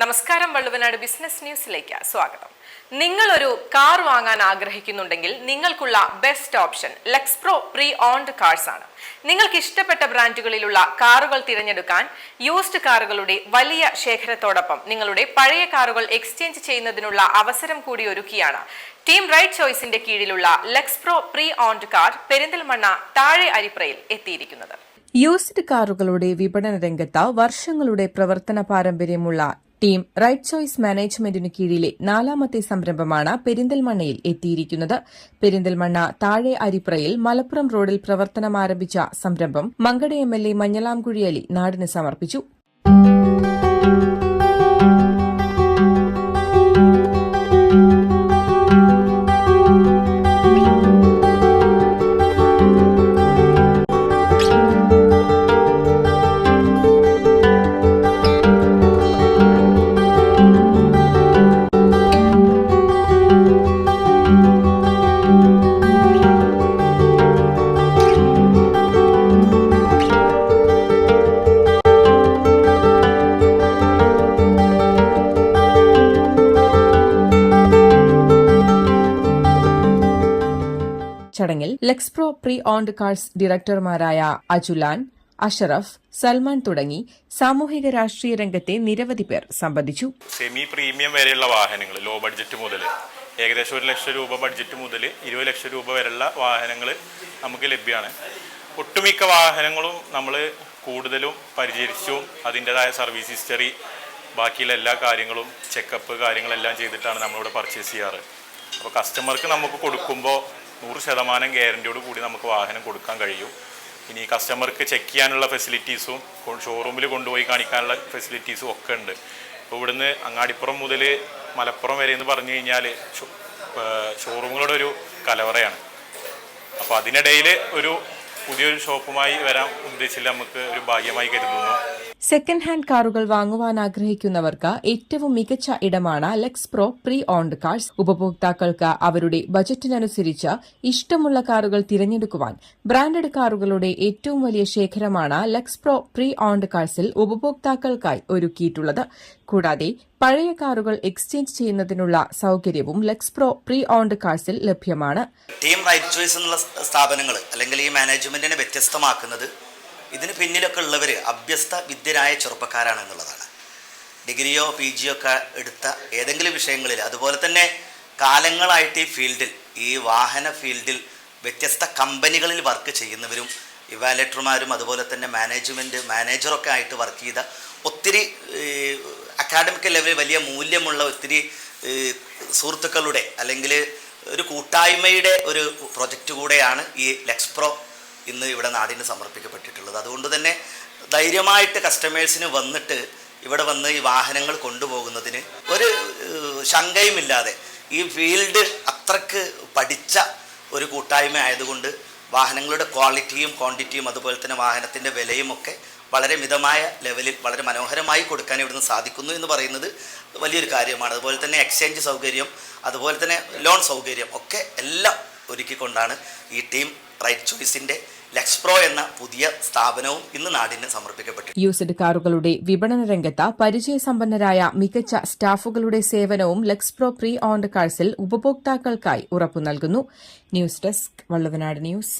നമസ്കാരം വള്ളുവനാട് ബിസിനസ് ന്യൂസിലേക്ക് സ്വാഗതം. നിങ്ങൾ ഒരു കാർ വാങ്ങാൻ ആഗ്രഹിക്കുന്നുണ്ടെങ്കിൽ നിങ്ങൾക്കുള്ള best option Lexpro pre owned cars ആണ്. നിങ്ങൾക്ക് ഇഷ്ടപ്പെട്ട ബ്രാൻഡുകളിലുള്ള കാറുകൾ തിരഞ്ഞെടുക്കാൻ യൂസ്ഡ് കാറുകളുടെ വലിയ ശേഖരത്തോടൊപ്പം നിങ്ങളുടെ പഴയ കാറുകൾ എക്സ്ചേഞ്ച് ചെയ്യുന്നതിനുള്ള അവസരം കൂടി ഒരുക്കിയാണ്. ടീം റൈറ്റ് ചോയ്സിന്റെ കീഴിലുള്ള Lexpro pre owned car Perinthalmanna താഴെ അരിപ്രയിൽ എത്തിയിരിക്കുന്നത്. യൂസ്ഡ് കാറുകളുടെ വിപണന രംഗത്ത് വർഷങ്ങളുടെ പ്രവർത്തന പാരമ്പര്യമുള്ള ടീം റൈറ്റ് ചോയ്സ് മാനേജ്മെന്റിനു കീഴിലെ നാലാമത്തെ സംരംഭമാണ് പെരിന്തൽമണ്ണയിൽ എത്തിയിരിക്കുന്നത്. പെരിന്തൽമണ്ണ താഴെ അരിപ്രയിൽ മലപ്പുറം റോഡിൽ പ്രവർത്തനം ആരംഭിച്ച സംരംഭം Mankada M L A Manjalamkuzhi Ali നാടിന് സമർപ്പിച്ചു. ചടങ്ങിൽ ലെക്സ്പ്രോ പ്രീ ഓൺഡ് കാർസ് ഡയറക്ടർമാരായ അജുലാൻ അഷറഫ് സൽമാൻ തുടങ്ങി സാമൂഹിക രാഷ്ട്രീയ രംഗത്തെ നിരവധി പേർ സംബന്ധിച്ചു. സെമി പ്രീമിയം വരെയുള്ള വാഹനങ്ങൾ ലോ ബഡ്ജറ്റ് മുതൽ ഏകദേശം ഒരു ലക്ഷം രൂപ ബഡ്ജറ്റ് മുതൽ ഇരുപത് ലക്ഷം രൂപ വരെയുള്ള വാഹനങ്ങൾ നമുക്ക് ലഭ്യമാണ് ഒട്ടുമിക്ക വാഹനങ്ങളും നമ്മൾ കൂടുതലും പരിചരിച്ചും അതിന്റെതായ സർവീസ് ഹിസ്റ്ററി ബാക്കിയുള്ള എല്ലാ കാര്യങ്ങളും ചെക്കപ്പ് കാര്യങ്ങളെല്ലാം ചെയ്തിട്ടാണ് നമ്മളിവിടെ പർച്ചേസ് ചെയ്യാറ്. അപ്പോൾ കസ്റ്റമർക്ക് നമുക്ക് കൊടുക്കുമ്പോൾ നൂറ് ശതമാനം ഗ്യാരന്റിയോട് കൂടി നമുക്ക് വാഹനം കൊടുക്കാൻ കഴിയും. ഇനി കസ്റ്റമർക്ക് ചെക്ക് ചെയ്യാനുള്ള ഫെസിലിറ്റീസും ഷോറൂമിൽ കൊണ്ടുപോയി കാണിക്കാനുള്ള ഫെസിലിറ്റീസും ഒക്കെ ഉണ്ട്. ഇപ്പോൾ ഇവിടുന്ന് അങ്ങാടിപ്പുറം മുതൽ മലപ്പുറം വരെ എന്ന് പറഞ്ഞു കഴിഞ്ഞാൽ ഷോറൂമുകളുടെ ഒരു കലവറയാണ്. അപ്പോൾ അതിനിടയിൽ ഒരു പുതിയൊരു ഷോപ്പുമായി വരാൻ ഉദ്ദേശിച്ചില്ല നമുക്ക് ഒരു ഭാഗ്യമായി കരുതുന്നു. സെക്കൻഡ് ഹാൻഡ് കാറുകൾ വാങ്ങുവാൻ ആഗ്രഹിക്കുന്നവർക്ക് ഏറ്റവും മികച്ച ഇടമാണ് Lexpro pre owned cars ഉപഭോക്താക്കൾക്ക് അവരുടെ ബജറ്റിനനുസരിച്ച് ഇഷ്ടമുള്ള കാറുകൾ തിരഞ്ഞെടുക്കുവാൻ ബ്രാൻഡഡ് കാറുകളുടെ ഏറ്റവും വലിയ ശേഖരമാണ് ലെക്സ് പ്രോ പ്രീ ഓൺഡ് കാർസിൽ ഉപഭോക്താക്കൾക്കായി ഒരുക്കിയിട്ടുള്ളത്. കൂടാതെ പഴയ കാറുകൾ എക്സ്ചേഞ്ച് ചെയ്യുന്നതിനുള്ള സൗകര്യവും ലെക്സ് പ്രോ പ്രീ ഓൺഡ് കാർസിൽ ലഭ്യമാണ്. ടീം റൈറ്റ് ചോയ്സ് എന്നുള്ള സ്ഥാപനങ്ങൾ അല്ലെങ്കിൽ ഈ മാനേജ്മെന്റിനെ വ്യത്യസ്തമാക്കുന്നത് ഇതിന് പിന്നിലൊക്കെ ഉള്ളവർ അഭ്യസ്ത വിദ്യരായ ചെറുപ്പക്കാരാണ് എന്നുള്ളതാണ്. ഡിഗ്രിയോ പി ജിയോ ഒക്കെ എടുത്ത ഏതെങ്കിലും വിഷയങ്ങളിൽ അതുപോലെ തന്നെ കാലങ്ങളായിട്ട് ഈ ഫീൽഡിൽ ഈ വാഹന ഫീൽഡിൽ വ്യത്യസ്ത കമ്പനികളിൽ വർക്ക് ചെയ്യുന്നവരും ഇവാലേറ്റർമാരും അതുപോലെ തന്നെ മാനേജ്മെന്റ് മാനേജറൊക്കെ ആയിട്ട് വർക്ക് ചെയ്ത ഒത്തിരി അക്കാഡമിക് ലെവലിൽ വലിയ മൂല്യമുള്ള ഒത്തിരി സുഹൃത്തുക്കളുടെ അല്ലെങ്കിൽ ഒരു കൂട്ടായ്മയുടെ ഒരു പ്രൊജക്റ്റ് കൂടെയാണ് ഈ ലെക്സ്പ്രോ ഇന്ന് ഇവിടെ നാടിന് സമർപ്പിക്കപ്പെട്ടിട്ടുള്ളത്. അതുകൊണ്ട് തന്നെ ധൈര്യമായിട്ട് കസ്റ്റമേഴ്സിന് വന്നിട്ട് ഇവിടെ വന്ന് ഈ വാഹനങ്ങൾ കൊണ്ടുപോകുന്നതിന് ഒരു ശങ്കയുമില്ലാതെ ഈ ഫീൽഡ് അത്രയ്ക്ക് പഠിച്ച ഒരു കൂട്ടായ്മ ആയതുകൊണ്ട് വാഹനങ്ങളുടെ ക്വാളിറ്റിയും ക്വാണ്ടിറ്റിയും അതുപോലെ തന്നെ വാഹനത്തിന്റെ വിലയും ഒക്കെ വളരെ മിതമായ ലെവലിൽ വളരെ മനോഹരമായി കൊടുക്കാൻ ഇവിടുന്ന് സാധിക്കുന്നു എന്ന് പറയുന്നത് വലിയൊരു കാര്യമാണ്. അതുപോലെ തന്നെ എക്സ്ചേഞ്ച് സൗകര്യം അതുപോലെ തന്നെ ലോൺ സൗകര്യം ഒക്കെ എല്ലാം ഒരുക്കിക്കൊണ്ടാണ് ഈ ടീം റൈറ്റ് ചോയ്സിന്റെ ലെക്സ്പ്രോ എന്ന പുതിയ സ്ഥാപനവും ഇന്ന് നാടിന് സമർപ്പിക്കപ്പെട്ടു യൂസ്ഡ് കാറുകളുടെ വിപണന രംഗത്ത് പരിചയസമ്പന്നരായ മികച്ച സ്റ്റാഫുകളുടെ സേവനവും ലെക്സ്പ്രോ പ്രീ ഓൺഡ് കാഴ്സിൽ ഉപഭോക്താക്കൾക്കായി ഉറപ്പു നൽകുന്നു. News desk Valluvanad news.